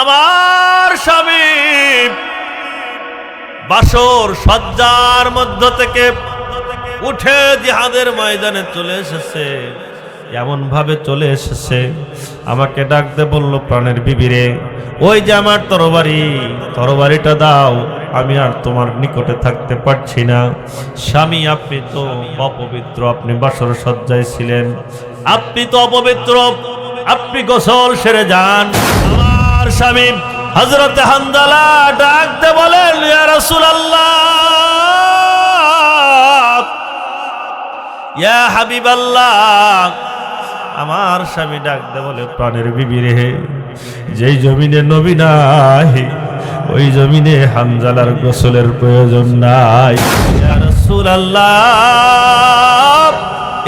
আমার স্বামী বাসর সজ্জার মধ্য থেকে উঠে জিহাদের ময়দানে চলে এসেছে। এমন ভাবে চলে এসেছে। আমাকে ডাকতে বলল, প্রাণের বিবিরে ওই যে আমার তরবারি, তরবারিটা দাও, আমি আর তোমার নিকটে থাকতে পারছি না। স্বামী, আপনি তো অপবিত্র, আপনি বাসর সজ্জায় ছিলেন। আপনি তো অপবিত্র, আপনি গোসল সেরে যান। আমার স্বামী হজরত হান্দালা ডাকতে বলেন, ইয়া রাসূলুল্লাহ, ইয়া আমার স্বামী ডাকতে বলে, প্রাণের বিবি রে, যেই জমিনে নবী নাই, ওই জমিনে হামজালার গোসলের প্রয়োজন নাই। ইয়া রাসূলুল্লাহ,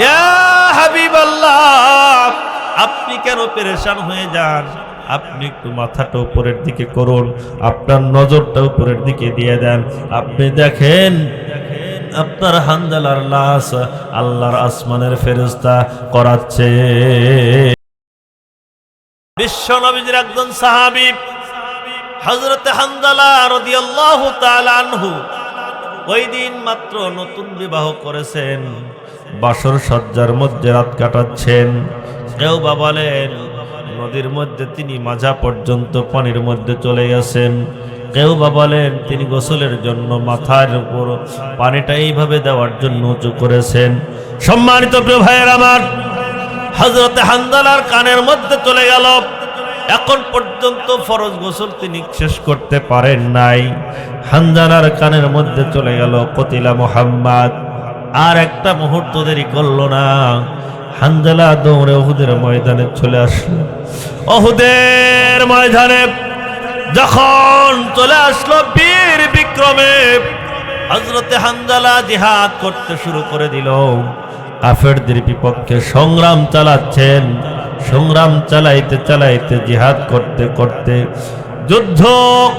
ইয়া হাবিবাল্লাহ, আপনি কেন পেরেশান হয়ে যান? আপনি একটু মাথাটা উপরের দিকে করুন, আপনার নজরটা উপরের দিকে দিয়ে দেন। আপনি দেখেন, আপনার হানজালার লাশ আল্লাহর আসমানের ফেরেস্তা করাচ্ছে। বিশ্ব নবীজির একজন সাহাবী হজরতে তাআলা আনহু, ওই দিন মাত্র নতুন বিবাহ করেছেন। বাসর সজ্জার মধ্যে রাত কাটাচ্ছেন। কেউ বা বলেন নদীর মধ্যে তিনি মাঝা পর্যন্ত পানির মধ্যে চলে গেছেন। কেউ বা বলেন তিনি গোসলের জন্য মাথার উপর পানিটা এইভাবে দেওয়ার জন্য উঁচু করেছেন। সম্মানিত প্রিয় ভাইয়ের আমার হজরতে হান্দালার কানের মধ্যে চলে গেল। এখন পর্যন্ত ফরজ গোসল তিনি শেষ করতে পারেন নাই। হানজালার কানের মধ্যে চলে গেল কতিলা মোহাম্মদ। আর একটা মুহূর্ত দেরি করল না। হানজালা দৌড়ে ওহুদের ময়দানে চলে আসলো। অহুদের ময়দানে যখন চলে আসলো বীর বিক্রমে হজরতে হানজালা জিহাদ করতে শুরু করে দিল। কাফেরদের বিপক্ষে সংগ্রাম চালাচ্ছেন, সংগ্রাম চালাইতে চালাইতে, জিহাদ করতে করতে, যুদ্ধ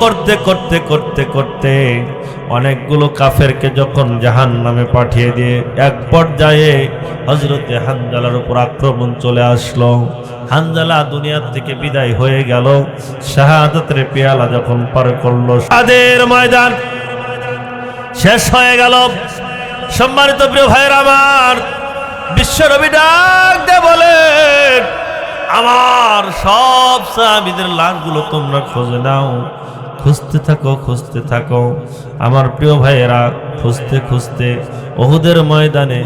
করতে করতে করতে করতে অনেকগুলো কাফেরকে যখন জাহান নামে পাঠিয়ে দিয়ে এক পর্যায়ে হজরতে হানজালার উপর আক্রমণ চলে আসলো, হানজালা দুনিয়ার থেকে বিদায় হয়ে গেল, শাহাদাতের পেয়ালা যখন পার করল। সাদের ময়দান শেষ হয়ে গেল। সম্মানিত প্রিয় ভাইয়ের আমার বিশ্বরবি ডাক দে বলেন, আমার সব সাহাবিদের লাশগুলো তোমরা খুঁজে নাও। খুঁজতে থাকো খুঁজতে থাকো। আমার প্রিয় ভাইয়েরা, খুঁজতে খুঁজতে ওহুদের ময়দানে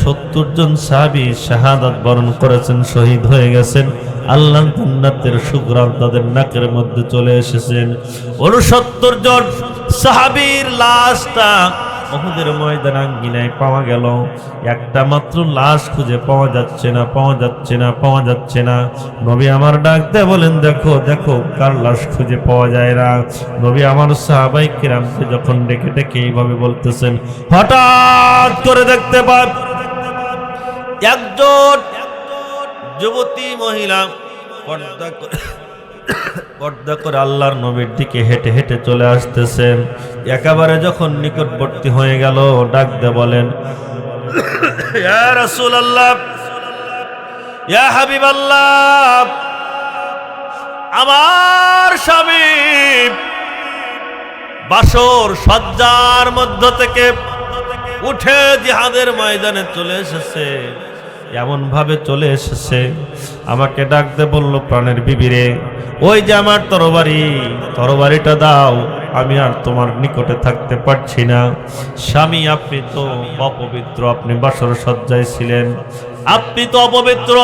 সত্তর জন সাহাবি শাহাদাত বরণ করেছেন, শহীদ হয়ে গেছেন। আল্লাহ জান্নাতের সুগ্রাম তাদের নাকের মধ্যে চলে এসেছেন। অনুসত্তর জন সাহাবির লাশটা ওহুদের ময়দান পাওয়া গেল। একটা মাত্র লাশ খুঁজে পাওয়া যাচ্ছে না, পাওয়া যাচ্ছে না, পাওয়া যাচ্ছে না। নবী আমার ডাকতে বলেন, দেখো দেখো, কার লাশ খুঁজে পাওয়া যায় না? নবী আমার সাহাবাই কিরামকে যখন ডেকে ডেকে এইভাবে বলতেছেন, হঠাৎ করে দেখতে পান একজন যুবতী মহিলা পর্দা করে পর্দা করে আল্লাহর নবীর দিকে হেঁটে হেঁটে চলে আসতেছেন। একেবারে যখন নিকটবর্তী হয়ে গেল, ডাক দে বলেন, ইয়া রাসূলুল্লাহ, ইয়া হাবিবাল্লাহ, আমার স্বামী বাসর সজ্জার মধ্য থেকে উঠে জিহাদের ময়দানে চলে এসেছে। এমন ভাবে চলে এসেছে। আমাকে ডাকতে বলল প্রাণের বিবিরে, ওই যে আমার তরবারি, তরবারিটা দাও, আমি আর তোমার নিকটে থাকতে পারছি না। স্বামী, আপনি তো অপবিত্র, আপনি বাসর সজ্জায় ছিলেন আপনি তো অপবিত্র,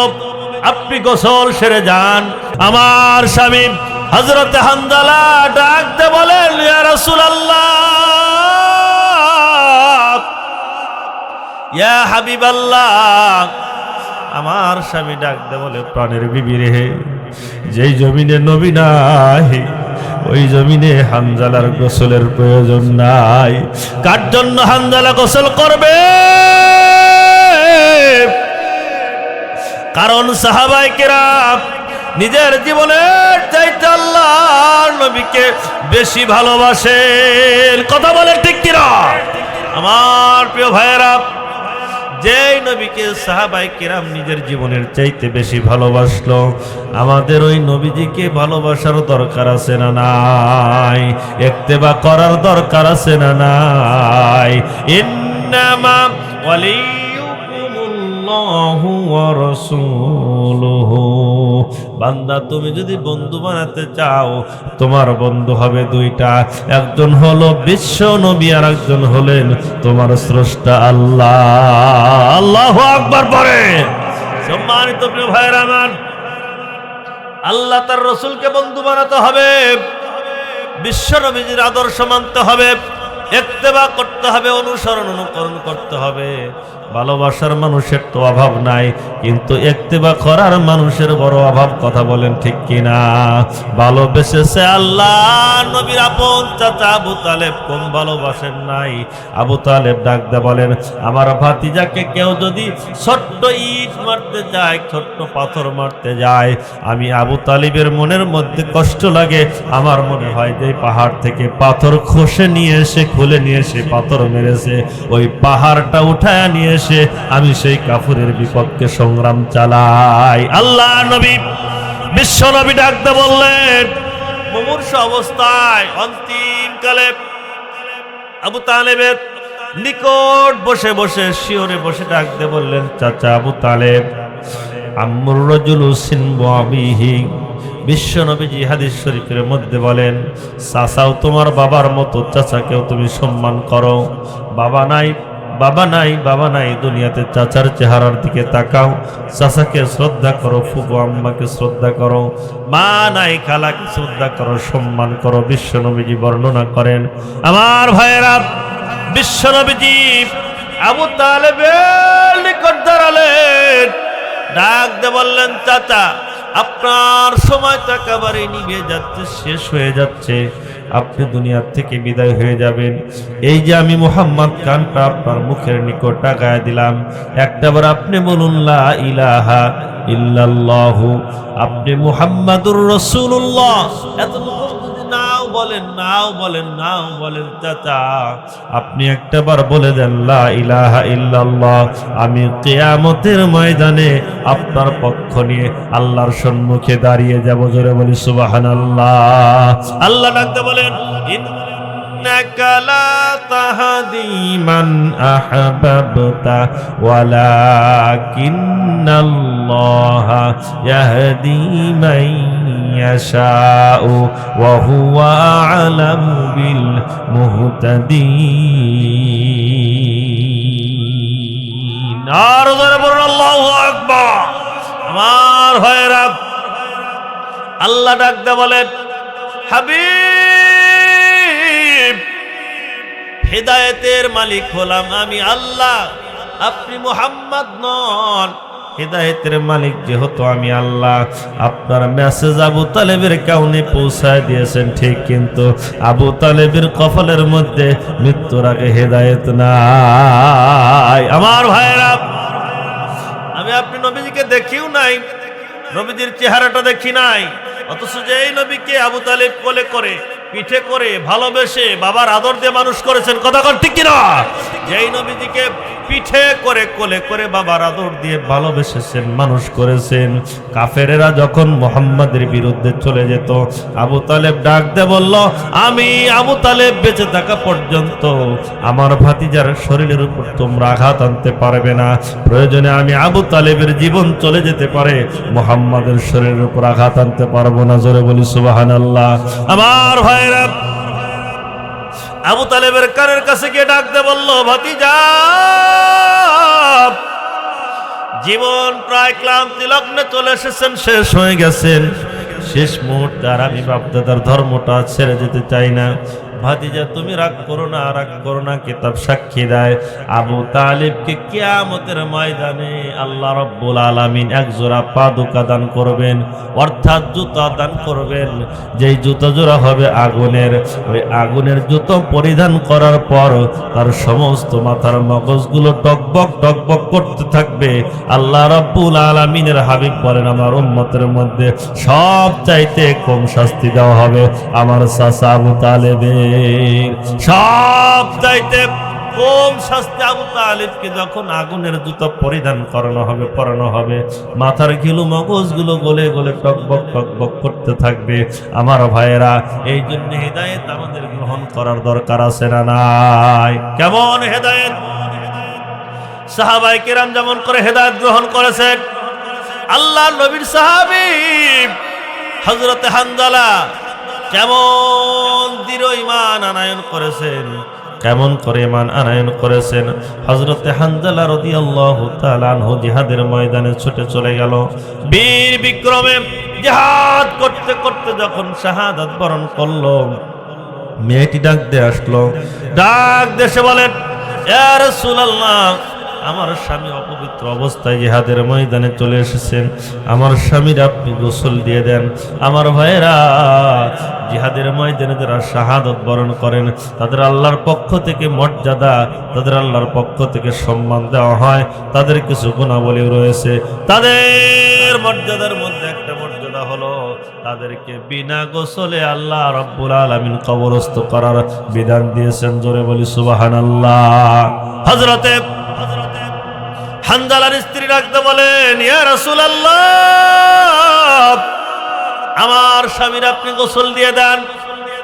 আপনি গোসল সেরে যান। আমার স্বামী হজরতে হান্দালা ডাকতে বলেন, ইয়া ইয়া হাবিবাল্লাহ আমার স্বামী ডাকতে বলে, প্রাণের বিবি রে যেই জমিনে নবী নাই, ওই জমিনে হানজালার গোসলের প্রয়োজন নাই। কার জন্য হানজালা গোসল করবে? কারণ সাহাবাই কেরাম নিজের জীবনের চাইতে আল্লাহর নবীকে বেশি ভালোবাসেন। কথা বলে ঠিক কিনা? আমার প্রিয় ভাইয়েরা যেই নবীকে সাহাবাই কিরাম নিজের জীবনের চাইতে বেশি ভালোবাসলো, আমাদের ওই নবীজিকে ভালোবাসার দরকার আছে না নাই? একতেবা করার দরকার আছে না নাই? ইন্নামা ওয়ালিয়ুকুমুল্লাহু ওয়া রাসূলুহু। বান্দা, তুমি যদি বন্ধু বানাতে চাও, তোমার বন্ধু হবে দুইটা। একজন হলো বিশ্ব নবী আর একজন হলেন তোমার স্রষ্টা আল্লাহ। আল্লাহ আকবার পরে সম্মানিত প্রিয় ভাইয়ের আমার, আল্লাহ তার রসুলকে বন্ধু বানাতে হবে। বিশ্ব নবীজির আদর্শ মানতে হবে। একতেবা করতে হবে, অনুসরণ অনুকরণ করতে হবে। ভালোবাসার মানুষের তো অভাব নাই, কিন্তু একতেবা করার মানুষের বড় অভাব কথা বলেন ঠিক কিনা? ভালোবেসেছে আল্লাহ নবীর আপন চাচা আবু তালেব, কম ভালোবাসেন নাই। আবু তালেব ডাকতে বলেন, আমার ভাতিজাকে কেউ যদি ছোট্ট ইট মারতে যায় ছোট্ট পাথর মারতে যায়, আমি আবু তালিবের মনের মধ্যে কষ্ট লাগে। আমার মনে হয় যে পাহাড় থেকে পাথর খসে নিয়ে এসে খুলে নিয়ে এসে, পাথর মেরেছে, ওই পাহাড়টা উঠায় নিয়ে এসে আমি সেই কাফুরের বিপক্ষে সংগ্রাম চালাই। আল্লাহ নবী, বিশ্ব নবী ডাকতে বললেন, মুমূর্ষ অবস্থায় অন্তিম কালে আবু তালেবের নিকট বসে বসে শিওরে বসে ডাকতে বললেন, চাচা আবু তালেব আম্মুর রজুল সিনবিহি বিশ্ব নবীজি হাদিস শরীফের মধ্যে বলেন, চাচাও তোমার বাবার মতো, চাচাকেও তুমি সম্মান করো। বাবা নাই বাবা নাই বাবা নাই, দুনিয়াতে চাচার চেহারার দিকে তাকাও। চাচাকে শ্রদ্ধা করো ফুবু আম্মাকে শ্রদ্ধা করো। মা নাই, খালাকে শ্রদ্ধা করো, সম্মান করো। বিশ্ব নবীজি বর্ণনা করেন, আমার ভাইয়েরা বিশ্ব নবীজি আবু তালেবের নিকট দাঁড়ালেন ডাক দে বললেন, চাচা, আপনার সময় তো একেবারে নিভে যাচ্ছে, শেষ হয়ে যাচ্ছে। আপনি দুনিয়ার থেকে বিদায় হয়ে যাবেন। এই যে আমি মোহাম্মদ খানটা আপনার মুখের নিকট টাকায় দিলাম একটাবার আপনি বলুন ইলাহা ইল্লাল্লাহু, আপনি মুহাম্মাদুর যদি নাও বলেন, নাও বলেন নাও বলেন, চাচা, আপনি একটাবার বলে দেন, লা ইলাহা ইল্লাল্লাহ, আমি কিয়ামতের ময়দানে আপনার পক্ষ নিয়ে আল্লাহর সম্মুখে দাঁড়িয়ে যাব, জোরে বলি সুবহানাল্লাহ। আল্লাহ ডাকতে বলেন إنك لا تهدي من أحببت ولكن الله يهدي من يشاء وهو أعلم بالمهتدين আর ধরে বলুন আল্লাহু আকবার আমার ভাইয়েরা আল্লাহ ডাকতে বলেন হাবিব হেদায়েতের মালিক হলাম আমি আল্লাহ। আপনি মোহাম্মদ নন। হেদায়েতের মালিক যেহেতু আমি আল্লাহ, আপনার মেসেজ আবু তালেবের কাউনে পৌঁছায় দিয়েছেন, ঠিক কিন্তু আবু তালেবের কফলের মধ্যে মৃত্যুর আগে হেদায়েত নাই। আমার ভাইয়েরা, আমি আপনি নবীজিকে দেখিও নাই, নবীজির চেহারাটা দেখি নাই, অথচ যে এই নবীকে আবু তালেব কোলে করে পিঠে করে ভালোবেসে বাবার আদর দিয়ে মানুষ করেছেন। কথা ঠিক কিনা? যেই নবীজিকে পিঠে করে কোলে করে বাবার আদর দিয়ে ভালোবেসেছেন, মানুষ করেছেন। কাফেরেরা যখন মোহাম্মদের বিরুদ্ধে চলে যেত, আবু তালেব ডাক দে বলল, আমি আবু তালেব বেঁচে থাকা পর্যন্ত আমার ভাতিজার শরীরের উপর তোমরা আঘাত আনতে পারবে না। প্রয়োজনে আমি আবু তালেবের জীবন চলে যেতে পারে, মোহাম্মদের শরীরের উপর আঘাত আনতে পারব না। জোরে বলি সুবাহান আল্লাহ আমার ভাইরা আবু তালেবের কানের কাছে গিয়ে ডাকতে বলল, ভাতিজা, জীবন প্রায় ক্লান্তি লগ্নে চলে এসেছেন, শেষ হয়ে গেছেন। শেষ মুহূর্তে আর আমি বাপদাদার ধর্মটা ছেড়ে যেতে চাই না। ভাতিজা, তুমি রাগ করো না, রাগ করো না, কিতাব সাক্ষী দেয়। আবু তালিবকে কিয়ামতের ময়দানে আল্লাহ রব্বুল আলামিন এক জোড়া পাদুকা দান করবেন, অর্থাৎ জুতা দান করবেন। যেই জুতো জোড়া হবে আগুনের, ওই আগুনের জুতো পরিধান করার পর তার সমস্ত মাথার মগজগুলো টকবক টকবক করতে থাকবে। আল্লাহ রব্বুল আলামিনের হাবিব বলেন, আমার উম্মতের মধ্যে সব চাইতে কম শাস্তি দেওয়া হবে আমার চাচা আবু তালেবের। সব চাইতে কম শাস্তি আবু তালিবকে যখন আগুনের জুতো পরিধান করানো হবে, পরানো হবে, মাথার ঘিলু মগজগুলো গলে গলে টকবক টকবক করতে থাকবে। আমার ভাইয়েরা, এই জন্য হেদায়েত আমাদের গ্রহণ করার দরকার আছে না নাই? কেমন হেদায়েত? সাহাবাই কিরাম যেমন করে হেদায়েত গ্রহণ করেছেন, আল্লাহ নবীর সাহাবী হজরতে হানজালা কেমন দৃঢ় ইমান আনায়ন করেছেন? কেমন করে ইমান আনায়ন করেছেন? হজরতে হানজালা রদি আল্লাহ তালানহু জিহাদের ময়দানে ছুটে চলে গেল। বীর বিক্রমে জিহাদ করতে করতে যখন শাহাদাত বরণ করল, মেয়েটি ডাক দিয়ে আসলো। ডাক দেশে বলেন "ইয়া রাসূলুল্লাহ আমার স্বামী অপবিত্র অবস্থায় জিহাদের ময়দানে চলে এসেছেন। আমার স্বামীর আপনি গোসল দিয়ে দেন। আমার ভাইয়েরা, জিহাদের ময়দানে যারা শাহাদত বরণ করেন, তাদের আল্লাহর পক্ষ থেকে মর্যাদা, তাদের আল্লাহর পক্ষ থেকে সম্মান দেওয়া হয়। তাদের কিছু গুণাবলী রয়েছে। তাদের মর্যাদার মধ্যে একটা মর্যাদা হলো, তাদেরকে বিনা গোসলে আল্লাহ রব্বুল আলামিন কবরস্থ করার বিধান দিয়েছেন। জোরে বলি সুবাহান আল্লাহ হযরতে হানজালার স্ত্রী রাখতে বলেন, ইয়া রাসূলুল্লাহ, আমার স্বামীর আপনি গোসল দিয়ে দেন,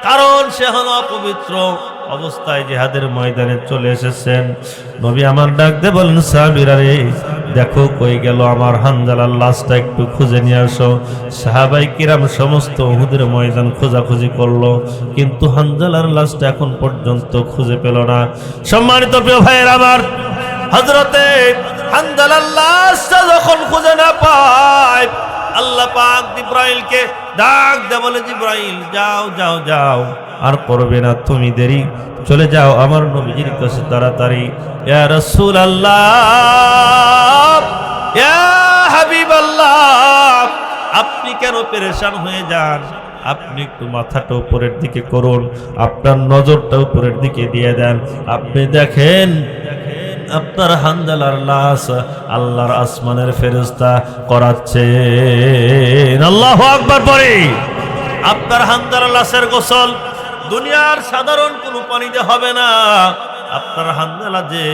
কারণ সে হলো অপবিত্র অবস্থায় জিহাদের ময়দানে চলে এসেছেন। নবী আমার ডাক দিয়ে বলেন, সাহাবীরা রে, দেখো কই গেল আমার হানজালার লাশটা, একটু খুঁজে নিয়ে আসো। সাহাবাই কিরাম সমস্ত উহুদের ময়দান খোঁজাখুঁজি করল, কিন্তু হানজালার লাশটা এখন পর্যন্ত খুঁজে পেল না। সম্মানিত প্রিয় ভাইয়ের আমার হজরতে হানজালার লাশটা যখন খুঁজে না পায়, আল্লাহ পাক জিব্রাইলকে ডাক দে বলে, জিব্রাইল, যাও যাও যাও, আর করবে না, তুমি দেরি। চলে যাও আমার নবীজির কাছে তাড়াতাড়ি। ইয়া রাসূলুল্লাহ, ইয়া হাবিবাল্লাহ, আপনি কেন পেরেশান হয়ে যান? আপনি একটু মাথাটা উপরের দিকে করুন, আপনার নজরটা উপরের দিকে দিয়ে দেন। আপনি দেখেন, আপনার হান্দালার লাশ আল্লাহর আসমানের ফেরেস্তা করাচ্ছে আল্লাহ আকবার পরে আপনার হান্দালার লাশের গোসল দুনিয়ার সাধারণ কোনো পানিতে হবে না। আপনার হান্দালা যে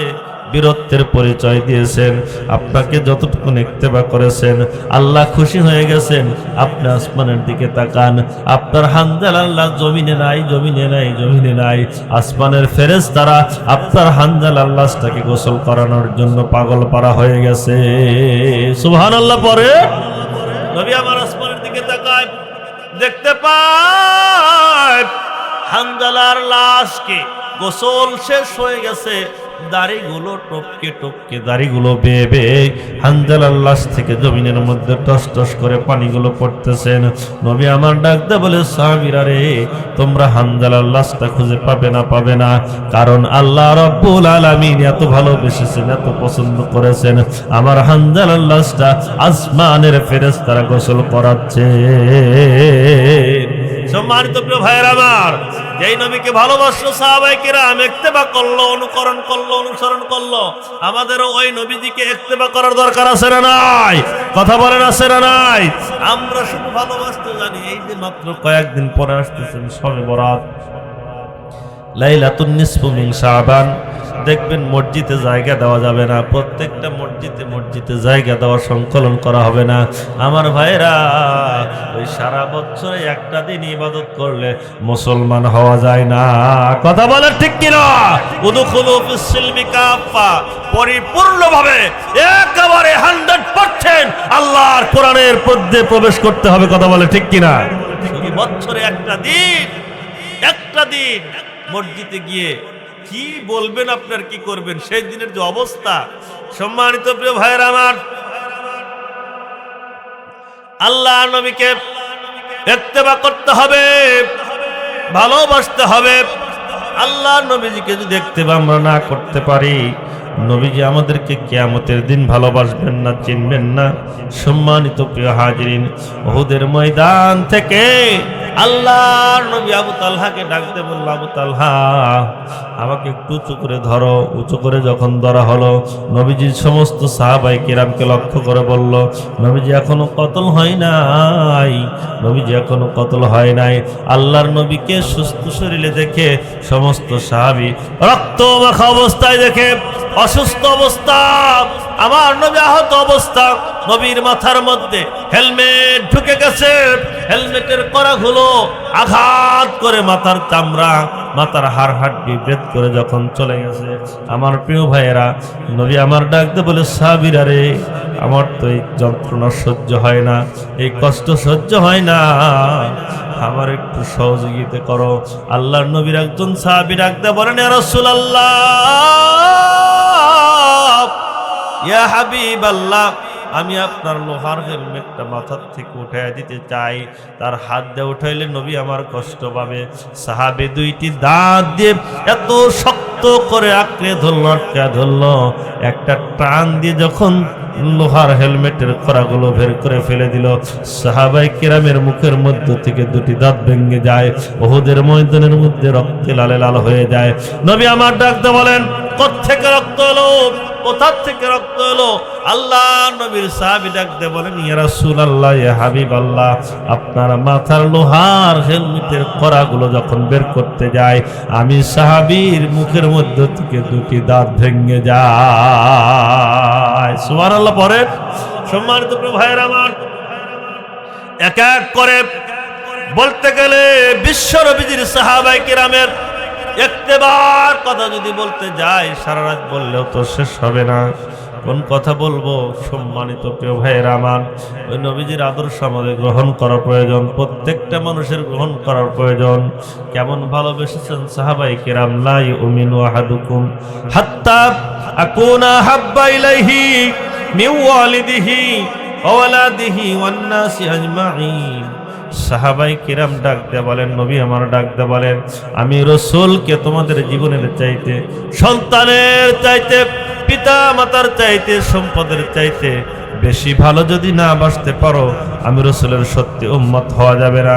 বীরত্বের পরিচয় দিয়েছেন, আপনাকে যতটুকু ইক্তেবা করেছেন, আল্লাহ খুশি হয়ে গেছেন, আপনি আসমানের দিকে তাকান, আপনার হানজাল আল্লাহ জমিনে নাই জমিনে নাই জমিনে নাই, আসমানের ফেরেস তারা আপনার হানজাল আল্লাহটাকে গোসল করানোর জন্য পাগল পারা হয়ে গেছে। সুবহান আল্লাহ পরে আমার আসমানের দিকে তাকায়, দেখতে পায় হানজালার লাশকে গোসল শেষ হয়ে গেছে। দাড়িগুলো টপকে টপকে, দাড়িগুলো বেয়ে বেয়ে হানজালার লাশ থেকে জমিনের মধ্যে টস টস করে পানিগুলো পড়তেছেন। নবী আমার ডাকতে বলে, সাহাবিরা রে, তোমরা হানজালার লাশটা খুঁজে পাবে না পাবে না। কারণ আল্লাহ রব্বুল আলামিন এত ভালোবেসেছেন, এত পছন্দ করেছেন। আমার হানজালার লাশটা আসমানের ফেরেশতারা গোসল করাচ্ছে। সম্মানিত প্রিয় ভাইয়ের আমার যেই নবীকে ভালোবাসলো সাহাবাই কিরাম, একতেবা করল, অনুকরণ করল, অনুসরণ করল। আমাদেরও ওই নবীজিকে একতেবা করার দরকার আছে না নাই? কথা বলেন আছে না নাই? আমরা শুধু ভালোবাসতে জানি, এই যে মাত্র কয়েকদিন পরে আসতেছেন সবে বরাত। লাইলাতুন নিসফু মিন শাবান। দেখবেন মসজিদে জায়গা দেওয়া যাবে না, প্রত্যেকটা মসজিদে মসজিদে জায়গা দেওয়া সংকলন করা হবে না। আমার ভাইরা ওই সারা বছরে একটা দিন ইবাদত করলে মুসলমান হওয়া যায় না। কথা বলে ঠিক কিনা? পরিপূর্ণভাবে একেবারে হান্ড্রেড পার্সেন্ট আল্লাহর কোরআনের মধ্যে প্রবেশ করতে হবে। কথা বলে ঠিক কিনা? বছরে একটা দিন একটা দিন মসজিদে গিয়ে কি বলবেন আপনার, কি করবেন? সেই দিনের যে অবস্থা, সম্মানিত প্রিয় ভাইয়ের আমার, আল্লাহ নবীকে ইত্তেবা করতে হবে, ভালোবাসতে হবে। আল্লাহ নবীজিকে যদি দেখতে বা আমরা না করতে পারি, নবীজি আমাদেরকে কেয়ামতের দিন ভালোবাসবেন না, চিনবেন না। সম্মানিত প্রিয় হাজরিন, ওহুদের ময়দান থেকে আল্লাহর নবী আবু তালহাকে ডাকতে বলল, আবু তালহা, আমাকে একটু উঁচু করে ধরো। উঁচু করে যখন ধরা হলো, নবীজির সমস্ত সাহাবাই কিরামকে লক্ষ্য করে বলল, নবীজি এখনও কতল হয় নাই? নবীজি এখনও কতল হয় নাই? আল্লাহর নবীকে সুস্থ শরীরে দেখে সমস্ত সাহাবি রক্ত মাখা অবস্থায় দেখে অসুস্থ অবস্থা, আমার নবী আহত অবস্থা, নবীর মাথার মধ্যে হেলমেট ঢুকে গেছে। হেলমেটের করাগুলো আঘাত করে মাথার চামড়া, মাথার হাড় হাড্ডি ভেদ করে যখন চলে গেছে। আমার প্রিয় ভাইয়েরা, নবী আমার ডাকতে বলে, সাবিরা রে, আমার তো এই যন্ত্রণা সহ্য হয় না, এই কষ্ট সহ্য হয় না। আমার একটু সহযোগিতা করো। আল্লাহর নবীর একজন সাহাবি ডাকতে বলেন রসুল আল্লাহ ইয়া হাবিব আমি আপনার লোহার হেলমেটটা মাথার থেকে উঠাই দিতে চাই। তার হাত দিয়ে উঠাইলে নবী আমার কষ্ট পাবে। সাহাবে দুইটি দাঁত দিয়ে এত শক্ত করে আঁকড়ে ধরলো আটকে ধরলো। একটা টান দিয়ে যখন লোহার হেলমেটের খোরাগুলো বের করে ফেলে দিল, সাহাবাই কেরামের মুখের মধ্য থেকে দুটি দাঁত ভেঙে যায়। ওহুদের ময়দানের মধ্যে রক্তে লালে লাল হয়ে যায়। নবী আমার ডাকতে বলেন কোথেকে রক্ত এলো? কোথার থেকে রক্ত এলো? আল্লাহ নবীর সাহাবি ডাকতে বলেন, ইয়া রাসূলুল্লাহ, ইয়া হাবিব আল্লাহ আপনার মাথার লোহার হেলমেটের খোরাগুলো যখন বের করতে যায়, আমি সাহাবীর মুখের মধ্য থেকে দুটি দাঁত ভেঙে যায়। সুবহানাল্লাহ, পরে? সম্মানিত ভাইয়ের আমার, এক এক করে বলতে গেলে বিশ্ব রবিজির সাহাবাই কিরামের একতেবার কথা যদি বলতে যাই, সারা রাত বললেও তো শেষ হবে না। কোন কথা বলব? সম্মানিত প্রিয় ভাইয়ের আমার, ওই নবীজির আদর্শ আমাদের গ্রহণ করা প্রয়োজন, প্রত্যেকটা মানুষের গ্রহণ করার প্রয়োজন। কেমন ভালোবেসেছেন সাহাবাই কিরাম লাই উমিনু আহাদুকুম, হাত্তা আকুনা হাব্বা ইলাইহি মিন ওয়ালিদিহি ওয়ালাদিহি ওয়ান নাসি আজমাইন সাহাবাই কিরাম ডাক দেয়া বলেন, নবী আমার ডাক দেয়া বলেন, আমি রসুলকে তোমাদের জীবনের চাইতে, সন্তানের চাইতে পিতা মাতার চাইতে, সম্পদের চাইতে বেশি ভালো যদি না বাসতে পারো, আমি রসুলের সত্যি উম্মত হওয়া যাবে না।